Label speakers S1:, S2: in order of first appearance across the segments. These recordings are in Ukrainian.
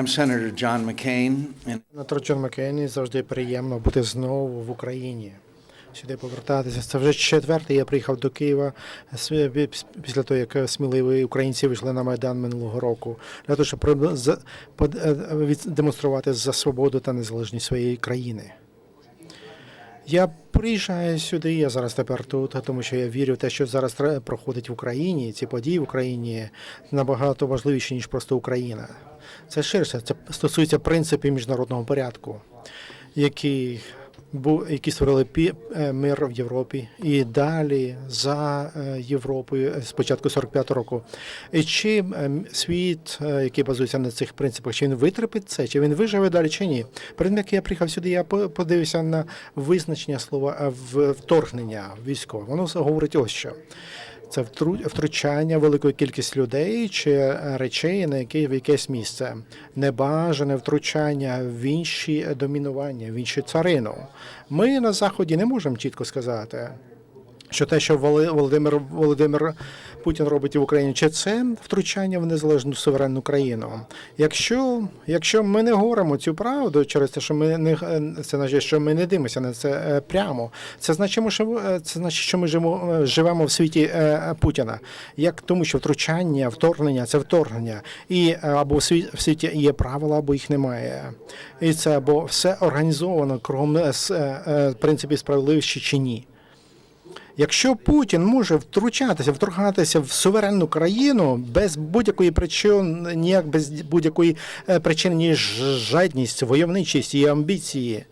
S1: I'm Senator John McCain, and
S2: Сенатор Джон Маккейн, завжди приємно бути знову в Україні. Сюди повертатися. Це вже четвертий. Я приїхав до Києва с- пі- після того, як сміливі українці вийшли на Майдан минулого року, для того, щоб е, демонструвати за свободу та незалежність своєї країни. Я приїжджаю сюди, я зараз тепер тут, тому що я вірю в те, що зараз проходить в Україні. Ці події в Україні набагато важливіші, ніж просто Україна. Це ширше, це стосується принципів міжнародного порядку, які, бу- які створили е, мир в Європі і далі за е, Європою з початку 45-го року. І чи е, світ, е, який базується на цих принципах, чи він витерпить це, чи він виживе далі, чи ні? Перед як я приїхав сюди, я по- подивився на визначення слова е, вторгнення військове. Воно говорить ось що. Це втру- втручання великої кількості людей чи е, речей на які в якесь місце, небажане втручання в інші домінування, в інші царину. Ми на заході не можемо чітко сказати, що те, що Володимир Володимир Путін робить в Україні, чи це втручання в незалежну суверенну країну. Якщо, якщо ми не говоримо цю правду через те, що ми не це значить, що ми не дивимося на це е, прямо. Це значить, що е, це значить, що ми живемо, е, живемо в світі е, Путіна. Як тому, що втручання, вторгнення це вторгнення, і е, або в світі, в світі є правила, або їх немає. І це або все організовано кругом е, е, е, принципів справедливості чи ні. Якщо Путін може втручатися, вторгатися в суверенну країну без будь-якої причини, ніяк без будь-якої е, причини, ніж жадність, войовничість і амбіції,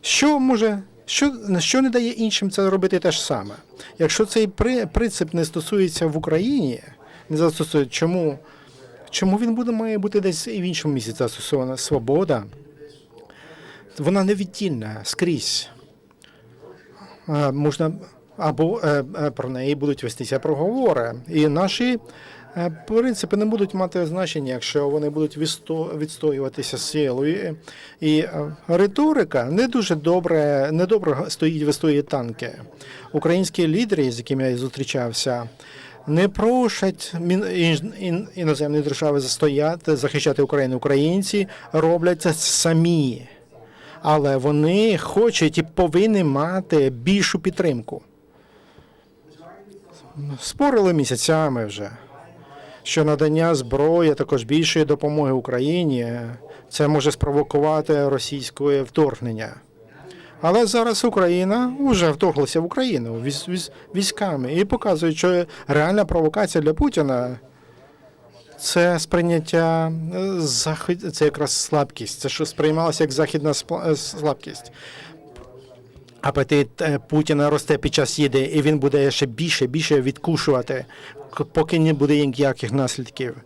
S2: що може, що, що не дає іншим це робити те ж саме? Якщо цей при, принцип не стосується в Україні, не застосує, чому, чому він буде має бути десь і в іншому місці застосована свобода? Вона невіддільна скрізь. Е, можна або е, е, про неї будуть вестися проговори. І наші е, принципи не будуть мати значення, якщо вони будуть відсто- відстоюватися силою. І риторика не дуже добре, не добре стоїть, вистоює танки. Українські лідери, з якими я зустрічався. Не ін- іноземні держави застояти, захищати Україну. Українці роблять це самі але вони хочуть і повинні мати більшу підтримку. Спорили місяцями вже, що надання зброї, також більшої допомоги Україні це може спровокувати російське вторгнення. Але зараз Україна вже вторглася в Україну військ- військ- військами і показує, що реальна провокація для Путіна це сприйняття е, захід, це якраз слабкість. Це що сприймалося як західна е, слабкість. Апетит е, Путіна росте під час їди, і він буде ще більше більше відкушувати, поки не буде ніяких наслідків,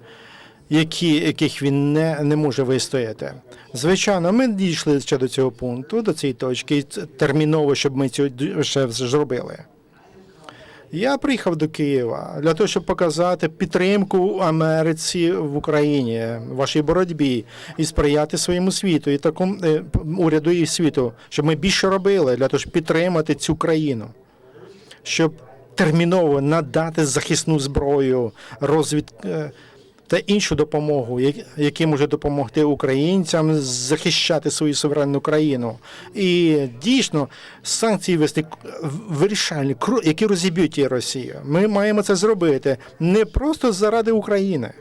S2: які, яких він не, не може вистояти. Звичайно, ми дійшли ще до цього пункту, до цієї точки, терміново, щоб ми цього ще зробили. Я приїхав до Києва для того, щоб показати підтримку Америці в Україні, вашій боротьбі і сприяти своєму світу і такому е, уряду і світу, щоб ми більше робили для того, щоб підтримати цю країну, щоб терміново надати захисну зброю, розвід е, та іншу допомогу, які може допомогти українцям захищати свою суверенну країну. І дійсно санкції вести вирішальні, які розіб'ють і Росію. Ми маємо це зробити не просто заради України.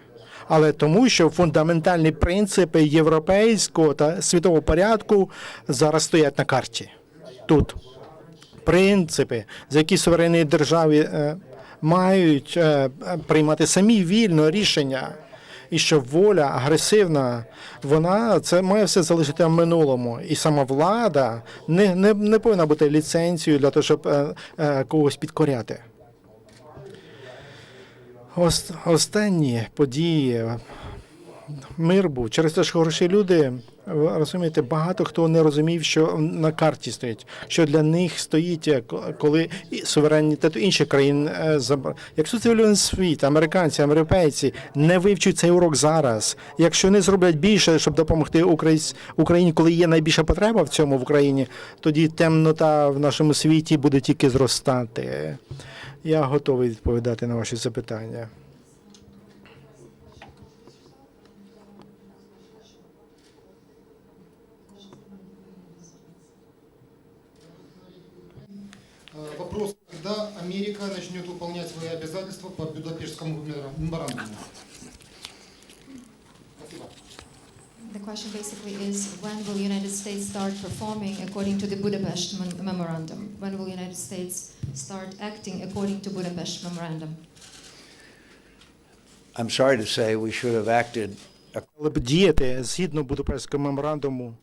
S2: Але тому, що фундаментальні принципи європейського та світового порядку зараз стоять на карті тут принципи, за які суверенні держави е, мають е, приймати самі вільно рішення. І що воля агресивна, вона це має все залишити в минулому. І сама влада не, не, не повинна бути ліцензією для того, щоб е, е, когось підкоряти. Ост, останні події мир був через те, що хороші люди, розумієте, багато хто не розумів, що на карті стоїть, що для них стоїть, е, коли суверенітет інших країн е, Якщо цивілізований світ, американці, європейці не вивчать цей урок зараз, якщо не зроблять більше, щоб допомогти Україні, коли є найбільша потреба в цьому в Україні, тоді темнота в нашому світі буде тільки зростати. Я готовий відповідати на ваші запитання.
S3: Начнет выполнять свои обязательства по Будапештскому меморандуму?
S4: The question basically is when will United States start performing according to the Budapest Mem- Memorandum? When will United States start acting according to Budapest Memorandum?
S1: I'm sorry to say we should have acted
S2: Але б діяти згідно Будапештського меморандуму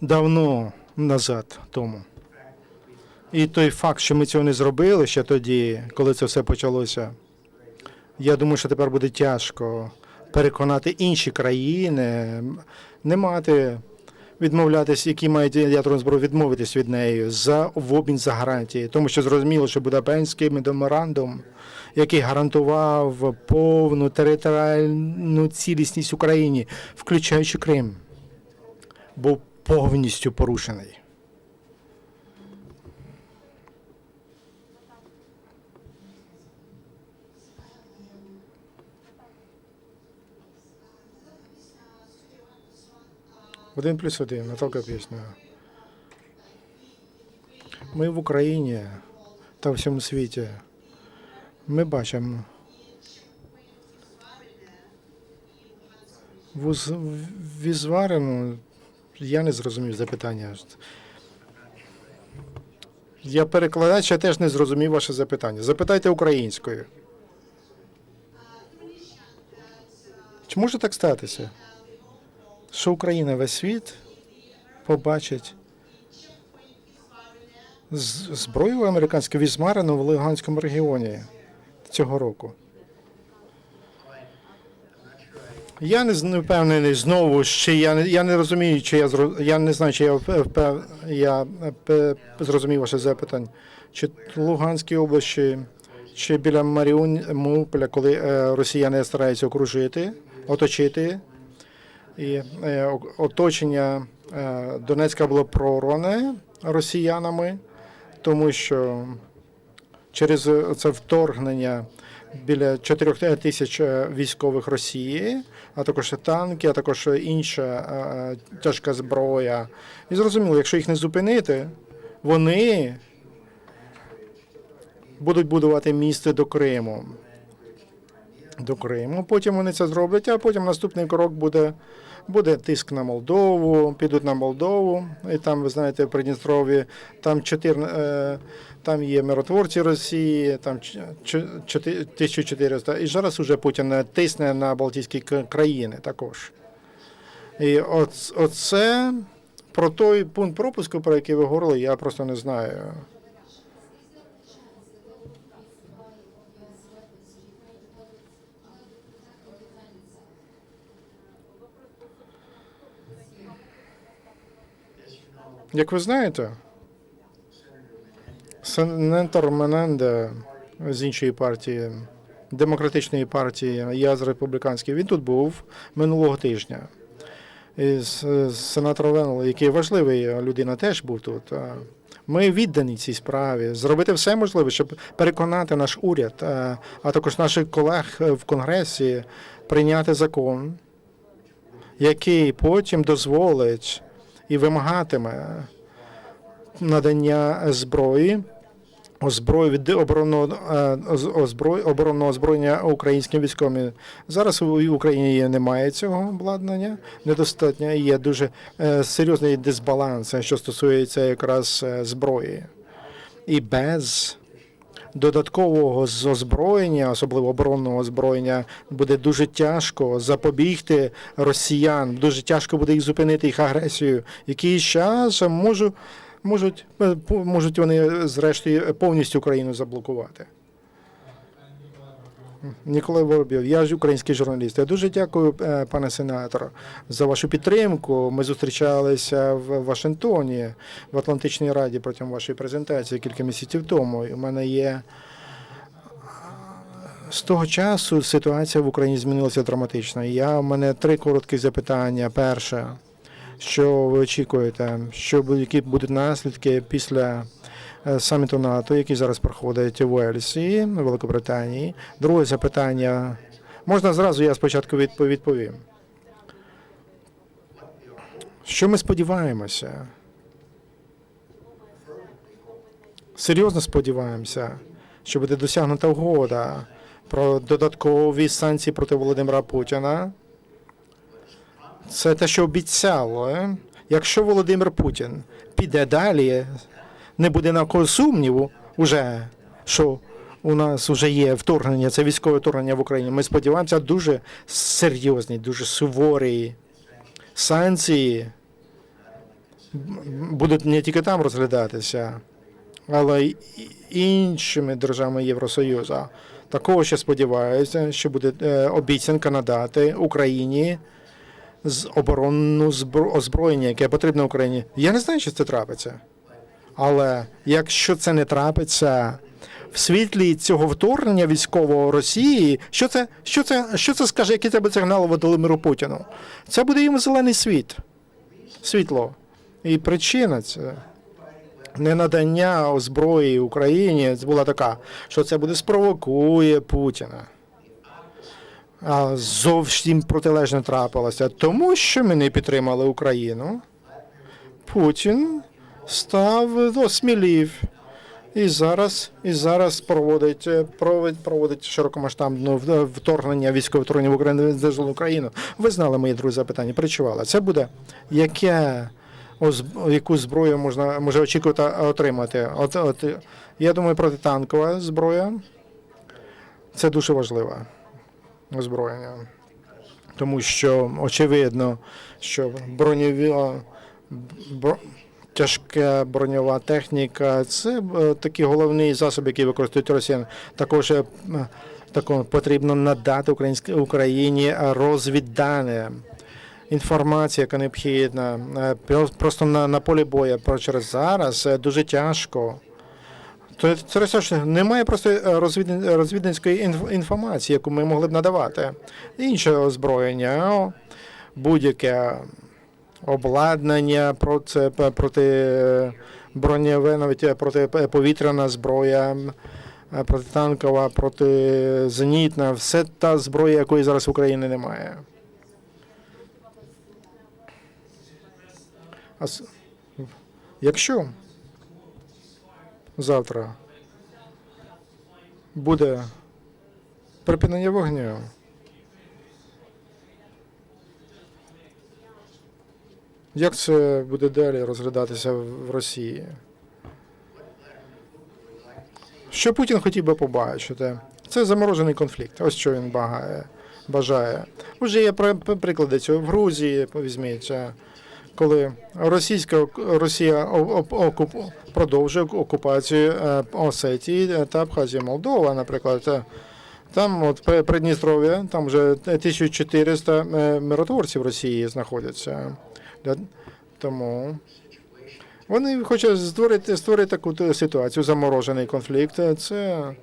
S2: давно назад тому. І той факт, що ми цього не зробили ще тоді, коли це все почалося, я думаю, що тепер буде тяжко переконати інші країни не мати відмовлятись, які мають ядерну зброю, відмовитись від неї за в обмін за гарантії. Тому що зрозуміло, що Будапештський меморандум, який гарантував повну територіальну цілісність Україні, включаючи Крим, був повністю порушений. Один плюс один, Наталка пісня. Ми в Україні та в всьому світі. Ми бачимо візварену. Я не зрозумів запитання. Я перекладач, я теж не зрозумів ваше запитання. Запитайте українською. Чи може так статися? Що Україна весь світ побачить зброю американську візмарену в Луганському регіоні цього року. Я не впевнений знову, чи я не я не розумію, чи я я не знаю, чи я впев- я зрозумів ваше запитання. Чи Луганській області, чи біля Маріуполя, коли е, росіяни стараються окружити, оточити і е, оточення е, Донецька було прорване росіянами, тому що через це вторгнення біля 4 тисяч е, військових Росії, а також танки, а також інша тяжка зброя. І зрозуміло, якщо їх не зупинити, вони будуть будувати місце до Криму. До Криму. Потім вони це зроблять, а потім наступний крок буде буде тиск на Молдову, підуть на Молдову, і там, ви знаєте, в Придністров'ї там 4, е, там є миротворці Росії, там ч- ч- 1400. І зараз уже Путін тисне на Балтійські країни також. І оце про той пункт пропуску, про який ви говорили, я просто не знаю. Як ви знаєте, сенатор Мененде з іншої партії, демократичної партії, я з республіканської, він тут був минулого тижня. І сенатор Венел, який важливий людина, теж був тут. Ми віддані цій справі, зробити все можливе, щоб переконати наш уряд, а а також наших колег в Конгресі прийняти закон, який потім дозволить і вимагатиме надання зброї, озброї від оборонного е, оборонного озброєння українським військовим. Зараз у Україні немає цього обладнання, недостатньо є дуже е, серйозний дисбаланс, що стосується якраз е, зброї. І без додаткового озброєння, особливо оборонного озброєння, буде дуже тяжко запобігти росіян. Дуже тяжко буде їх зупинити їх агресію. Який час можу, можуть, е, можуть вони зрештою повністю Україну заблокувати. Ніколай Воробйов, я ж український журналіст. Я дуже дякую, е, пане сенатор, за вашу підтримку. Ми зустрічалися в Вашингтоні в Атлантичній раді протягом вашої презентації кілька місяців тому. І у мене є з того часу ситуація в Україні змінилася драматично. Я у мене три короткі запитання. Перше, що ви очікуєте, що які будуть наслідки після е, саміту НАТО, який зараз проходить в Уельсі, Великобританії. Друге запитання. Можна зразу я спочатку відпо- відповім. Що ми сподіваємося? Серйозно сподіваємося, що буде досягнута угода про додаткові санкції проти Володимира Путіна. Це те, що обіцяло. Якщо Володимир Путін піде далі, не буде на кого сумніву, уже, що у нас вже є вторгнення, це військове вторгнення в Україні. Ми сподіваємося, дуже серйозні, дуже суворі санкції будуть не тільки там розглядатися, але й іншими державами Євросоюзу. Такого ще сподіваюся, що буде е, обіцянка надати Україні з оборонну збро- озброєння, яке потрібно Україні. Я не знаю, чи це трапиться. Але якщо це не трапиться в світлі цього вторгнення військового Росії, що це, що це, що це скаже, який тебе сигнал Володимиру Путіну? Це буде йому зелений світ, світло. І причина це ненадання озброї Україні була така, що це буде спровокує Путіна. Зовсім протилежне трапилося. Тому що ми не підтримали Україну. Путін став осмілів. І зараз, і зараз проводить, е, проводить, проводить широкомасштабне вторгнення, військове вторгнення в Україну Україну. Ви знали мої друзі запитання, причували. Це буде яке яку зброю можна може очікувати отримати? От, от я думаю, протитанкова зброя це дуже важливе озброєння. Тому що очевидно, що броньові бро- тяжка броньова техніка це е, такі головні засоби, які використовують росіяни. Також е, м, тако, потрібно надати українській Україні розвіддане. Інформація, яка необхідна, Е, просто на, на полі бою. Про через зараз дуже тяжко. То це немає просто е, розвідницької інф- інформації, яку ми могли б надавати. Інше озброєння, будь-яке обладнання проти, проти броньове, навіть е, протиповітряна зброя, е, протитанкова, протизенітна, все та зброя, якої зараз в Україні немає. Якщо завтра буде припинення вогню. Як це буде далі розглядатися в Росії? Що Путін хотів би побачити? Це заморожений конфлікт. Ось що він багає, бажає. Уже є при- при- приклади цього в Грузії, візьміть, коли російська Росія окуп, продовжує окупацію е, Осетії та Абхазії, Молдова, наприклад. Там, от При- Придністров'я, там вже 1400 е, миротворців Росії знаходяться. Тому вони хочуть створити, створити таку ситуацію, заморожений конфлікт. Це,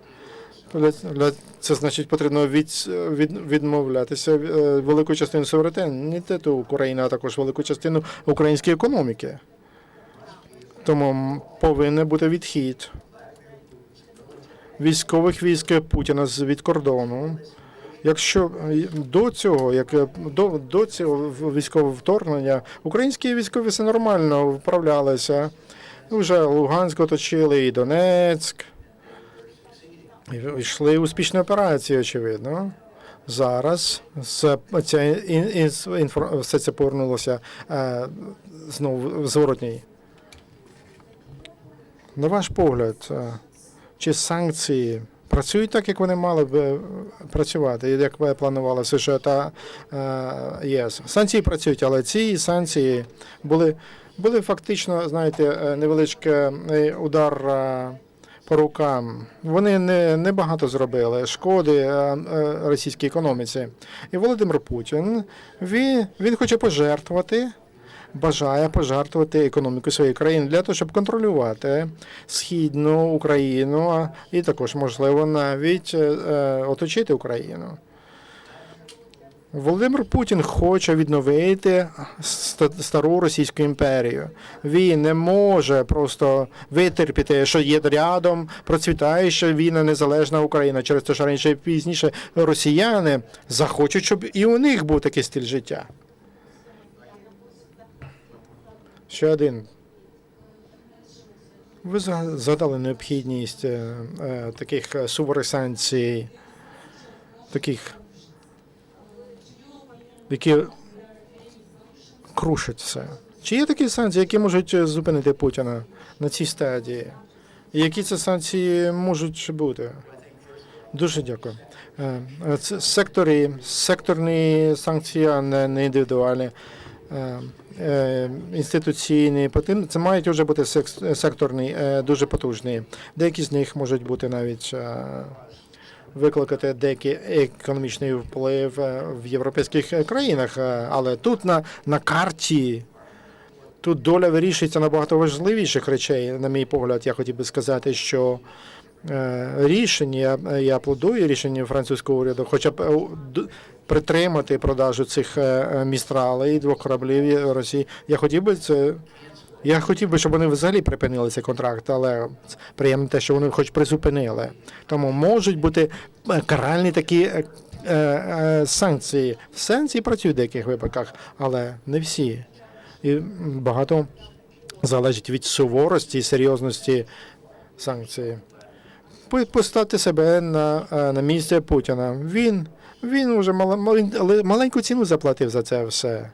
S2: це значить, потрібно від, від, відмовлятися е, велику частину суверенітету України, а також велику частину української економіки. Тому повинен бути відхід військових військ Путіна з від кордону. Якщо е, до цього, як е, до, до цього військового вторгнення, українські військові все нормально вправлялися. Вже Луганськ оточили і Донецьк. Йшли успішні операції, очевидно. Зараз це, ця все це повернулося е, знову в зворотній. На ваш погляд, е, чи санкції працюють так, як вони мали б е, працювати, як ви планували США та ЄС. Санкції працюють, але ці санкції були, були фактично, знаєте, невеличкий удар по рукам. Вони не, не багато зробили шкоди е, е, російській економіці. І Володимир Путін він, він хоче пожертвувати бажає пожертвувати економіку своєї країни для того, щоб контролювати східну Україну і також, можливо, навіть е, оточити Україну. Володимир Путін хоче відновити ста- стару Російську імперію. Він не може просто витерпіти, що є рядом процвітаюча війна незалежна Україна через те, що раніше пізніше росіяни захочуть, щоб і у них був такий стиль життя. Ще один. Ви згадали необхідність е, е, таких санкцій, таких, які крушать все. Чи є такі санкції, які можуть е, зупинити Путіна на цій стадії? І які це санкції можуть бути? Дуже дякую. Е, е, Це секторі, секторні санкції, а не індивідуальні. Інституційні це мають вже бути секторні, дуже потужні. Деякі з них можуть бути навіть викликати деякий економічний вплив в європейських країнах. Е, Але тут на, на карті тут доля вирішується набагато важливіших речей, на мій погляд. Я хотів би сказати, що е, рішення, я аплодую рішення французького уряду, хоча б е, притримати продажу цих містралей, двох кораблів Росії. Я хотів би це. Я хотів би, щоб вони взагалі припинили цей контракт, але приємно те, що вони хоч призупинили. Тому можуть бути е, каральні такі е, е, е, санкції. Санкції працюють в деяких випадках, але не всі. І багато залежить від суворості і серйозності санкцій. По- Поставте себе на, е, на місце Путіна. Він, він вже малень- але маленьку ціну заплатив за це все.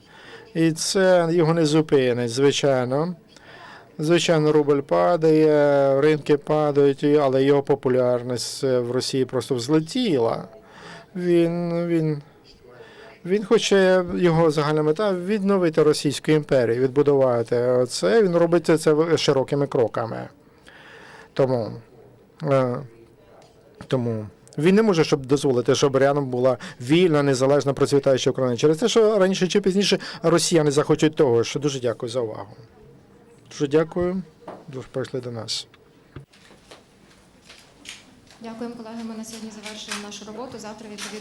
S2: І це його не зупинить, звичайно. Звичайно, рубль падає, ринки падають, але його популярність е, в Росії просто взлетіла. Він, він, він хоче його загальна мета відновити Російську імперію, відбудувати це. Він робить це широкими кроками. Тому, е, тому він не може щоб дозволити, щоб рядом була вільна, незалежна, процвітаюча Україна. Через те, що раніше чи пізніше росіяни захочуть того. Що дуже дякую за увагу. Дуже дякую. Дуже прийшли до нас.
S4: Дякуємо, колеги. Ми на сьогодні завершуємо нашу роботу. Завтра відповідно.